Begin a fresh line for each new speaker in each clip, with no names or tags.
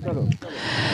Claro, claro.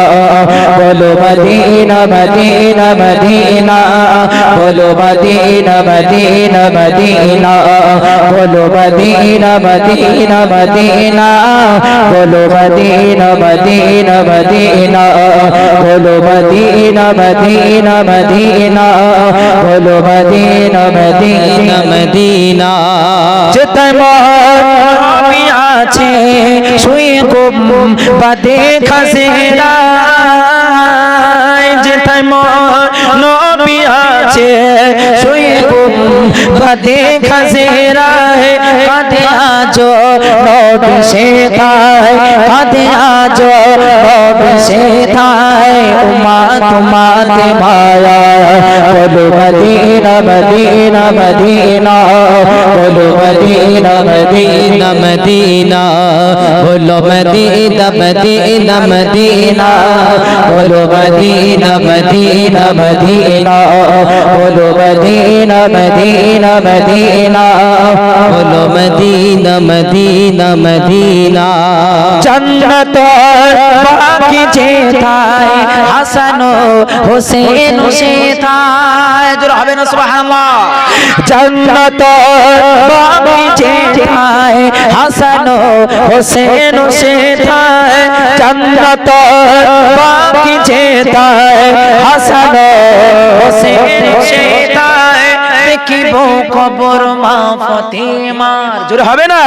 বলো Medina Medina Medina বলো Medina Medina Medina বলো মদিনা মদিনা মদিনা বলো মদিনা মদিনা মদিনা বলো মদিনা মদিনা মদিনা বলো মদিনা মদিনা
মদিনা
যেতে মন আছে শুই গুম বাদে খাসে যেথায় মন পিয়াছে শুই গুম বাদে খাসে রায় কাঁধে আজ নবি সে মদিনা মদিনা
মদিনা। बोलो मदीना मदीना मदीना,
बोलो मदीना मदीना मदीना, बोलो मदीना मदीना मदीना,
बोलो मदीना मदीना मदीना।
जन्नत बाकी जेताए हसन, हुसैन हुसैन হবে না, সুবহানাল্লাহ। জান্নাত বাবি যে ঠায় হাসান হোসেন সে ঠায় জান্নাত বাবি যে ঠায় হাসান হোসেন সে ঠায় দেখিব কবর মা ফতেমার জোরে হবে না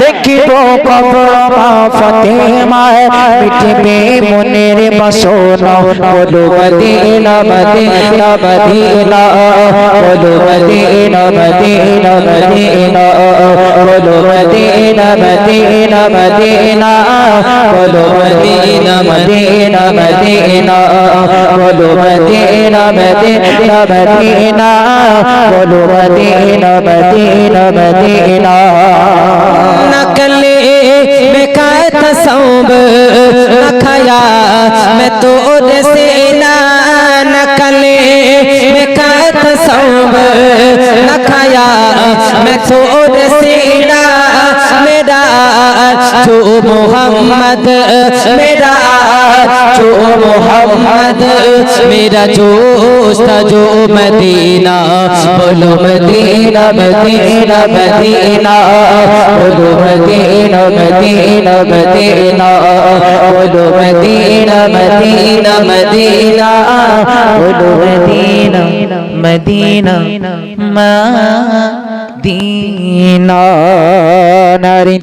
দেখিব কবর মা ফতেমার মিটবে মনের বাসনা বলো মদিনা মদিনা মদিনা বলো মদিনা মদিনা মদিনা বলো মদিনা মদিনা মদিনা বলো মদিনা মদিনা মদিনা বলো মদিনা মদিনা মদিনা বলো মদিনা মদিনা मदीना
नकले में कहत सौंब नखया
मैं
तो
से
नकल
नकले में कहत सौंब नखया मैं तो से मेरा जो मोहम्मद, मेरा
मोहम्मद,
मेरा जोश था जो मदीना। बोलो मदीना
मदीना मदीना। बोलो मदीना मदीना मदीना। बोलो मदीना मदीना मदीना। बोलो मदीना मदीना मदीना। नारी